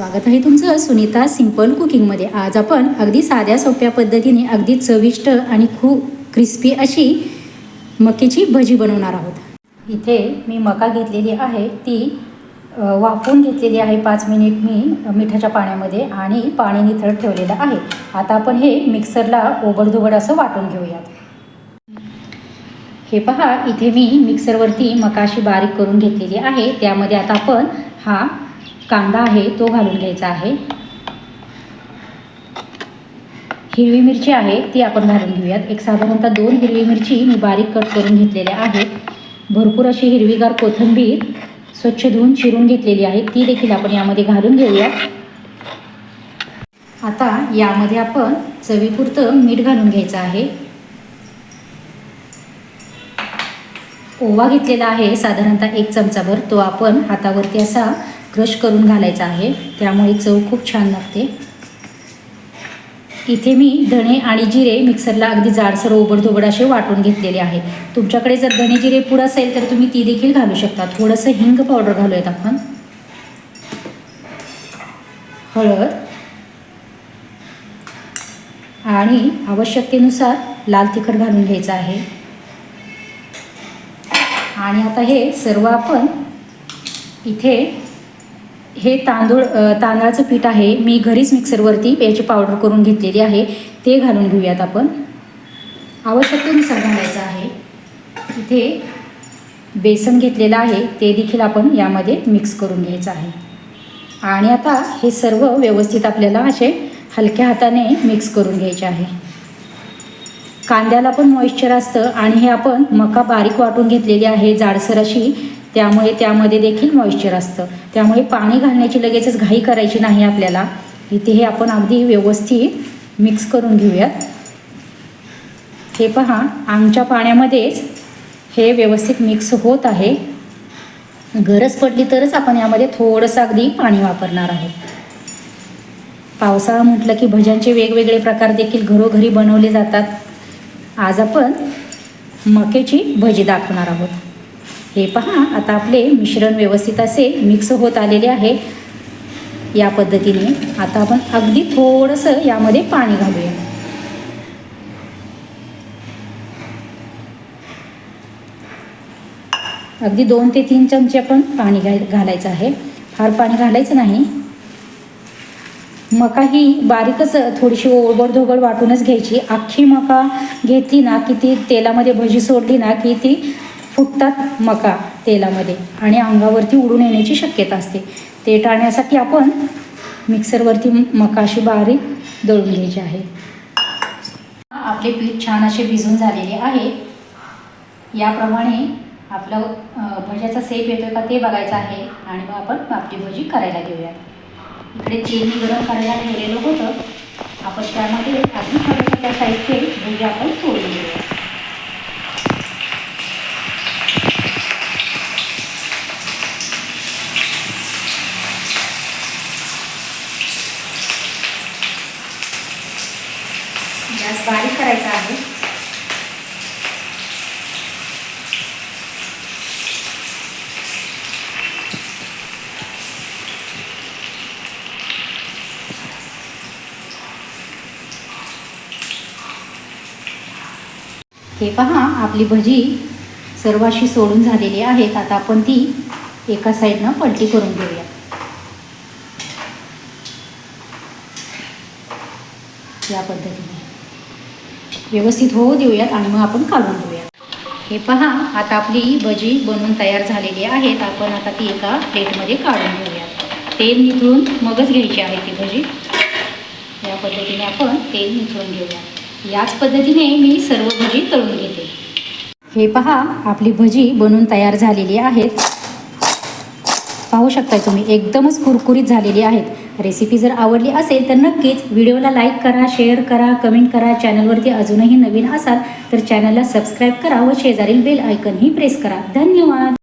स्वागत आहे तुमचं सुनीता सिंपल कुकिंगमध्ये आज आपण अगदी साध्या सोप्या पद्धतीने अगदी चविष्ट आणि खूप क्रिस्पी अशी मकीची भजी बनवणार आहोत. इथे मी मका घेतलेली आहे. ती अ, वाफवून घेतलेली आहे पाच मिनिट मी मिठाच्या पाण्यामध्ये आणि पाणी निथळ ठेवलेलं आहे. आता आपण हे मिक्सरला ओबडधोबड असं वाटून घेऊयात. हे पहा इथे मी मिक्सरवरती मका अशी बारीक करून घेतलेली आहे. त्यामध्ये आता आपण हा कांदा आहे तो घालून घ्यायचा आहे. हिरवी मिरची आहे ती आपण घालून घेऊयात. एक साधारणतः दोन हिरवी मिरची मी बारीक कट करून घेतलेल्या आहेत. भरपूर अशी हिरवीगार कोथिंबीर स्वच्छ धुवून चिरून घेतलेली आहे. ती देखील आपण यामध्ये घालून घेऊयात. आता यामध्ये आपण चवीपुरतं मीठ घालून घ्यायचं आहे. ओवा घेतलेला आहे साधारणतः एक चमचाभर. तो आपण हातावरती असा क्रश करून घालायचा आहे. त्यामुळे चव खूप छान लागते. इथे मी धणे आणि जिरे मिक्सरला अगदी जाडसर ओबडधोबड असे वाटून घेतलेले आहे तुमच्याकडे जर धणे जिरे पूड असेल तर तुम्ही ती देखील घालू शकता. थोडंसं हिंग पावडर घालूयात आपण. हळद. आणि आवश्यकतेनुसार लाल तिखट घालून घ्यायचं आहे. आणि आता हे सर्व आपण इथे हे तांदूळ तांदळाचं पीठ आहे. मी घरीच मिक्सरवरती याची पावडर करून घेतलेली आहे. ते घालून घेऊयात आपण. आवश्यकतेनुसार घालायचं आहे. इथे बेसन घेतलेलं आहे. ते देखील आपण यामध्ये मिक्स करून घ्यायचं आहे. आणि आता हे सर्व व्यवस्थित आपल्याला असे हलक्या हाताने मिक्स करून घ्यायचे आहे. कांद्याला पण मॉइश्चर असतं आणि हे आपण मका बारीक वाटून घेतलेली आहे. जाडसर अशी त्यामुळे त्यामध्ये देखील मॉइश्चर असतं. त्यामुळे पाणी घालण्याची लगेचच घाई करायची नाही आपल्याला. इथे हे आपण अगदी व्यवस्थित मिक्स करून घेऊयात. हे पहा आमच्या पाण्यामध्येच हे व्यवस्थित मिक्स होत आहे. गरज पडली तरच आपण यामध्ये थोडंसं अगदी पाणी वापरणार आहोत. पावसाळा म्हटलं की भज्यांचे वेगवेगळे प्रकार देखील घरोघरी बनवले जातात. आज आपण मकेची भजी दाखवणार आहोत. हे पहा आता आपले मिश्रण व्यवस्थित असे मिक्स होत आलेले आहे. या पद्धतीने आता आपण अगदी थोडंसं यामध्ये पाणी घालूया. अगदी दोन ते तीन चमचे आपण पाणी घाल घालायचं आहे. फार पाणी घालायचं नाही. मका ही बारीकच थोडीशी ओबडधोबड वाटूनच घ्यायची. अख्खी मका घेतली ना की ती तेलामध्ये भजी सोडली ना की ती फुटतात मका तेलामध्ये आणि अंगावरती उडून येण्याची शक्यता असते. ते टाळण्यासाठी आपण मिक्सरवरती मका अशी बारीक दळून घ्यायची आहे. आपले पीठ छान असे भिजून झालेले आहे. याप्रमाणे आपलं भज्याचा सेप येतो का ते बघायचं आहे आणि मग आपण आपली भजी करायला घेऊया इकडे चेनी गरम करायला ठेवलेलं होतं. आपण त्यामध्ये अजून छोट्या छोट्या साईजचे भजी आपण सोडू घेऊया गॅस बारीक करायचा आहे. हे पहा आपली भजी सर्व अशी सोडून झालेली आहेत. आता आपण ती एका साईडनं पलटी करून घेऊया. या पद्धतीने. व्यवस्थित होऊ देऊयात आणि मग आपण काढून घेऊयात. हे पहा आता आपली भजी बनवून तयार झालेली आहेत आपण आता ती एका प्लेटमध्ये काढून घेऊयात. तेल निथळून मगच घ्यायची आहे ती भजी. या पद्धतीने आपण तेल निथळून घेऊया याच पद्धतीने मी सर्व भजी तळून घेते. हे पहा आपली भजी बनवून तयार झालेली आहेत. पाहू शकताय तुम्ही एकदमच कुरकुरीत झालेली आहेत. रेसिपी जर आवडली असेल तर नक्कीच व्हिडिओला लाईक करा शेअर करा कमेंट करा. चॅनलवरती अजूनही नवीन असाल तर चॅनलला सबस्क्राईब करा व शेजारील बेल आयकनही प्रेस करा. धन्यवाद!